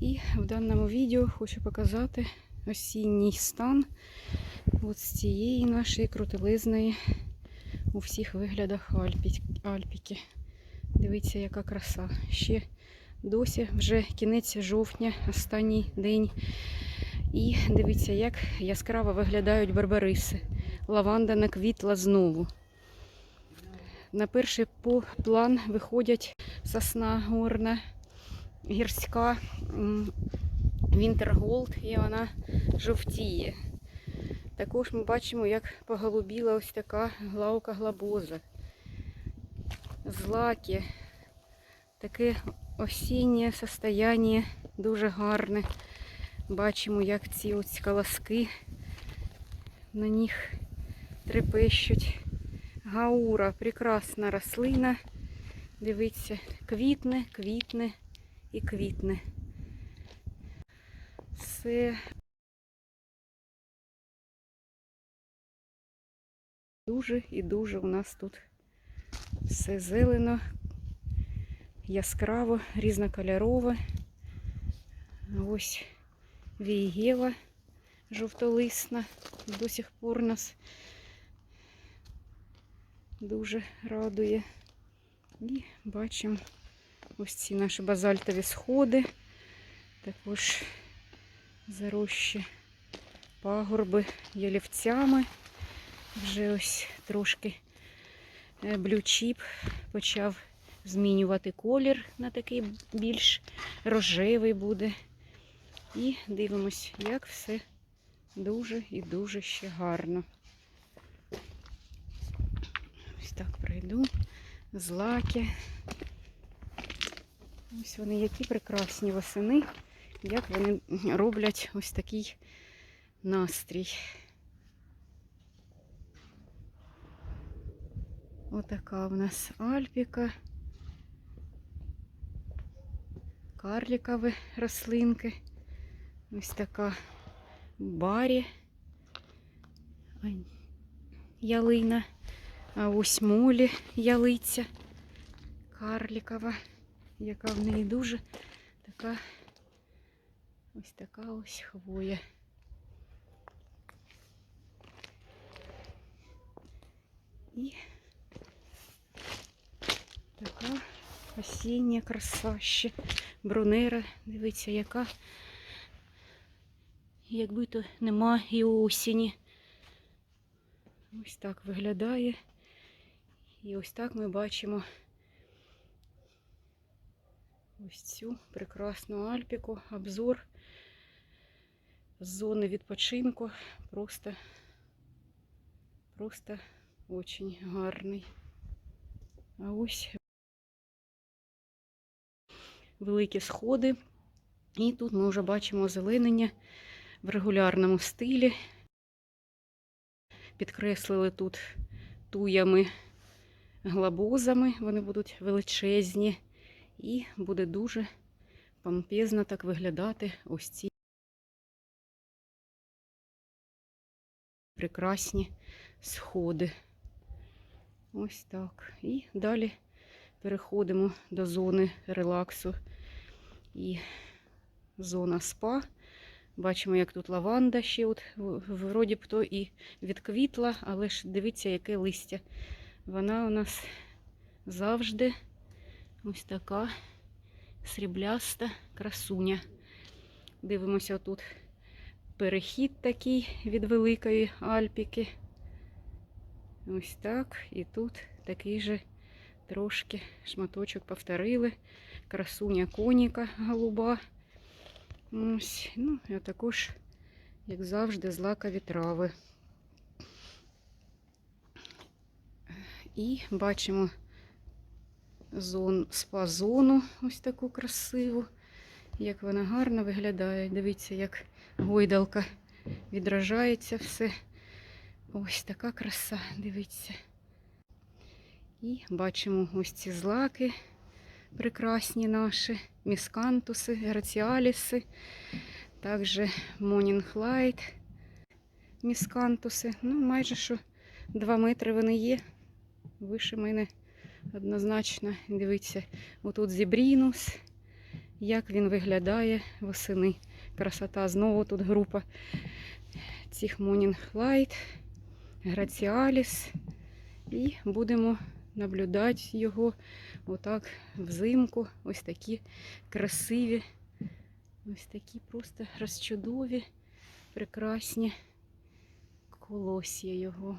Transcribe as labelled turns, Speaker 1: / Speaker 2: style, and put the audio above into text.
Speaker 1: І в даному відео хочу показати осінній стан от з цієї нашої крутелизної у всіх виглядах Альпі- Альпіки. Дивіться, яка краса. Ще досі вже кінець жовтня, останній день. І дивіться, як яскраво виглядають барбариси. Лаванда наквітла знову. На перший план виходять сосна горна, гірська Вінтерголд, і вона жовтіє. Також ми бачимо, як поголубіла ось така главка глобоза. Злаки. Таке осіннє состояння дуже гарне. Бачимо, як ці ось колоски на них трепещуть. Гаура прекрасна рослина. Дивіться, квітне, квітне і квітне. Все дуже і дуже у нас тут все зелено, яскраво, різнокольорово. Ось вієва жовтолисна до сих пор нас дуже радує. І бачимо ось ці наші базальтові сходи, також зарощі пагорби ялівцями. Вже ось трошки е, блючіп почав змінювати колір на такий більш рожевий буде. І дивимось, як все дуже і дуже ще гарно. Ось так пройду. Злаки. Ось вони які прекрасні восени, як вони роблять ось такий настрій. Отака в нас альпіка. Карлікові рослинки. Ось така барі. Ялина. А ось молі ялиця карлікова, яка в неї дуже така ось така ось хвоя. І така осіння краса ще. Брунера, дивіться, яка. Якби то нема і осені. Ось так виглядає. І ось так ми бачимо ось цю прекрасну Альпіку. Обзор з зони відпочинку. Просто, просто очень гарний. А ось великі сходи. І тут ми вже бачимо озеленення в регулярному стилі. Підкреслили тут туями глобозами, вони будуть величезні, і буде дуже помпезно так виглядати ось ці прекрасні сходи. Ось так. І далі переходимо до зони релаксу і зона спа. Бачимо, як тут лаванда ще от вроді б то і відквітла, але ж дивіться, яке листя. Вона у нас завжди ось така срібляста красуня. Дивимося тут перехід такий від Великої Альпіки. Ось так. І тут такий же трошки шматочок повторили. Красуня коніка голуба. Ось, ну, а також, як завжди, злакові трави. І бачимо зон, спа-зону, ось таку красиву, як вона гарно виглядає. Дивіться, як гойдалка відражається все. Ось така краса, дивіться. І бачимо ось ці злаки прекрасні наші, міскантуси, граціаліси, також монінг-лайт, міскантуси. Ну, майже що 2 метри вони є. Вище мене однозначно. Дивіться, отут зібрінус, як він виглядає восени. Красота. Знову тут група цих Morning Light, Граціаліс. І будемо наблюдати його отак взимку. Ось такі красиві, ось такі просто розчудові, прекрасні колосся його.